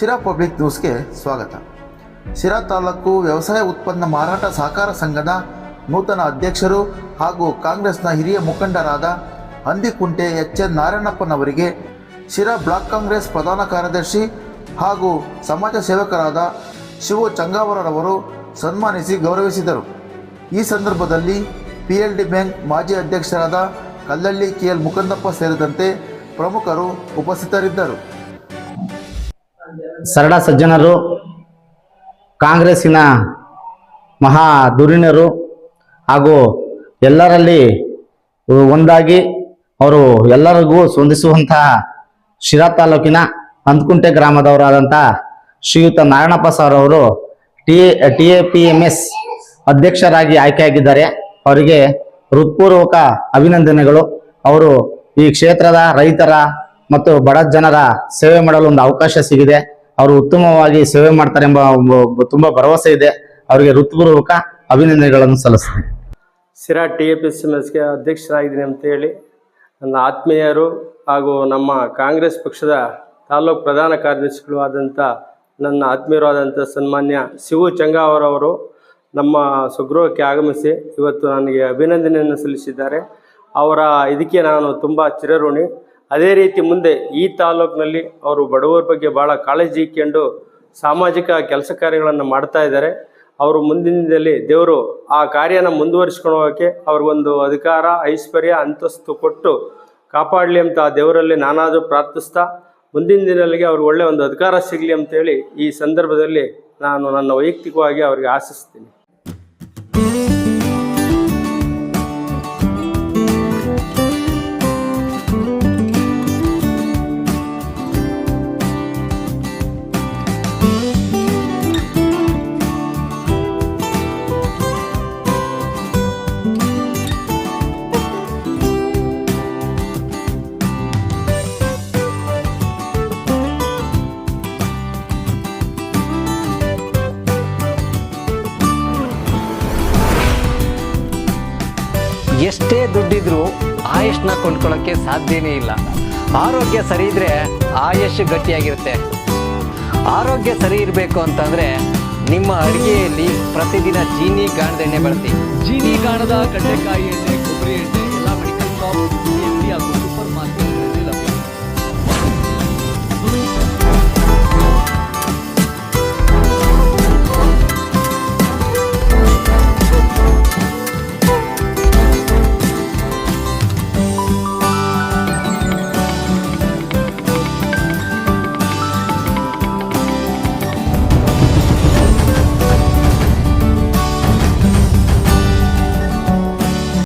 Sira public ನ್ಯೂಸ್ಗೆ ಸ್ವಾಗತ. ಶಿರಾ ತಾಲೂಕು ವ್ಯವಸಾಯ ಉತ್ಪನ್ನ ಮಾರಾಟ ಸಹಕಾರ ಸಂಘದ ನೂತನ ಅಧ್ಯಕ್ಷರು ಹಾಗೂ ಕಾಂಗ್ರೆಸ್ನ ಹಿರಿಯ ಮುಖಂಡರಾದ ಹಂದಿಕುಂಟೆ ಎಚ್ ಎನ್ ನಾರಾಯಣಪ್ಪನವರಿಗೆ ಶಿರಾ ಬ್ಲಾಕ್ ಕಾಂಗ್ರೆಸ್ ಪ್ರಧಾನ ಕಾರ್ಯದರ್ಶಿ ಹಾಗೂ ಸಮಾಜ ಸೇವಕರಾದ ಶಿವು ಚಂಗಾವರರವರು ಸನ್ಮಾನಿಸಿ ಗೌರವಿಸಿದರು. ಈ ಸಂದರ್ಭದಲ್ಲಿ ಪಿ ಎಲ್ ಡಿ ಬ್ಯಾಂಕ್ ಮಾಜಿ ಅಧ್ಯಕ್ಷರಾದ ಕಲ್ಲಳ್ಳಿ ಕೆ ಎಲ್ ಮುಕಂದಪ್ಪ ಸೇರಿದಂತೆ ಪ್ರಮುಖರು ಉಪಸ್ಥಿತರಿದ್ದರು. ಸರಳ ಸಜ್ಜನರು, ಕಾಂಗ್ರೆಸ್ಸಿನ ಮಹಾ ದುರಿಣರು ಹಾಗೂ ಎಲ್ಲರಲ್ಲಿ ಒಂದಾಗಿ ಅವರು ಎಲ್ಲರಿಗೂ ಸ್ಪಂದಿಸುವಂತಹ ಶಿರಾ ತಾಲೂಕಿನ ಅಂದ್ಕುಂಟೆ ಗ್ರಾಮದವರಾದಂಥ ಶ್ರೀಯುತ ನಾರಾಯಣಪ್ಪ ಸರ್ ಅವರು T T A P M S ಅಧ್ಯಕ್ಷರಾಗಿ ಆಯ್ಕೆಯಾಗಿದ್ದಾರೆ. ಅವರಿಗೆ ಹೃತ್ಪೂರ್ವಕ ಅಭಿನಂದನೆಗಳು. ಅವರು ಈ ಕ್ಷೇತ್ರದ ರೈತರ ಮತ್ತು ಬಡ ಜನರ ಸೇವೆ ಮಾಡಲು ಒಂದು ಅವಕಾಶ ಸಿಗಿದೆ. ಅವರು ಉತ್ತಮವಾಗಿ ಸೇವೆ ಮಾಡ್ತಾರೆ ಎಂಬ ತುಂಬಾ ಭರವಸೆ ಇದೆ. ಅವರಿಗೆ ಋತುಪೂರ್ವಕ ಅಭಿನಂದನೆಗಳನ್ನು ಸಲ್ಲಿಸ್ತೀನಿ. Sira T A P S M ಎಸ್ಗೆ ಅಧ್ಯಕ್ಷರಾಗಿದ್ದೀನಿ ಅಂತೇಳಿ ನನ್ನ ಆತ್ಮೀಯರು ಹಾಗೂ ನಮ್ಮ ಕಾಂಗ್ರೆಸ್ ಪಕ್ಷದ ತಾಲೂಕು ಪ್ರಧಾನ ಕಾರ್ಯದರ್ಶಿಗಳು ಆದಂಥ ನನ್ನ ಆತ್ಮೀಯರಾದಂಥ ಸನ್ಮಾನ್ಯ ಶಿವು ಚಂಗಾವರವರು ನಮ್ಮ ಸ್ವಗೃಹಕ್ಕೆ ಆಗಮಿಸಿ ಇವತ್ತು ನನಗೆ ಅಭಿನಂದನೆಯನ್ನು ಸಲ್ಲಿಸಿದ್ದಾರೆ. ಅವರ ಇದಕ್ಕೆ ನಾನು ತುಂಬ ಚಿರಋಣಿ. ಅದೇ ರೀತಿ ಮುಂದೆ ಈ ತಾಲೂಕಿನಲ್ಲಿ ಅವರು ಬಡವರ ಬಗ್ಗೆ ಭಾಳ ಕಾಳಜಿ ಇಕ್ಕೊಂಡು ಸಾಮಾಜಿಕ ಕೆಲಸ ಕಾರ್ಯಗಳನ್ನು ಮಾಡ್ತಾ ಇದ್ದಾರೆ. ಅವರು ಮುಂದಿನ ದಿನದಲ್ಲಿ ದೇವರು ಆ ಕಾರ್ಯನ ಮುಂದುವರಿಸ್ಕೊಂಡು ಹೋಗೋಕ್ಕೆ ಅವ್ರಿಗೊಂದು ಅಧಿಕಾರ, ಐಶ್ವರ್ಯ, ಅಂತಸ್ತು ಕೊಟ್ಟು ಕಾಪಾಡಲಿ ಅಂತ ಆ ದೇವರಲ್ಲಿ ನಾನಾದರೂ ಪ್ರಾರ್ಥಿಸ್ತಾ ಮುಂದಿನ ದಿನಗಳಿಗೆ ಅವ್ರಿಗೆ ಒಳ್ಳೆಯ ಒಂದು ಅಧಿಕಾರ ಸಿಗಲಿ ಅಂತೇಳಿ ಈ ಸಂದರ್ಭದಲ್ಲಿ ನಾನು ನನ್ನ ವೈಯಕ್ತಿಕವಾಗಿ ಅವರಿಗೆ ಆಶಿಸ್ತೀನಿ. ಎಷ್ಟೇ ದುಡ್ಡಿದ್ರೂ ಆಯುಷ್ನ ಕೊಂಡ್ಕೊಳ್ಳೋಕ್ಕೆ ಸಾಧ್ಯನೇ ಇಲ್ಲ. ಆರೋಗ್ಯ ಸರಿ ಇದ್ರೆ ಆಯುಷ್ ಗಟ್ಟಿಯಾಗಿರುತ್ತೆ. ಆರೋಗ್ಯ ಸರಿ ಇರಬೇಕು ಅಂತಂದ್ರೆ ನಿಮ್ಮ ಅಡುಗೆಯಲ್ಲಿ ಪ್ರತಿದಿನ ಜೀನಿ ಗಾಣದ ಎಣ್ಣೆ ಬಳಸಿ. ಜೀನಿ ಗಾಣದ ಕಡ್ಲೆಕಾಯಿ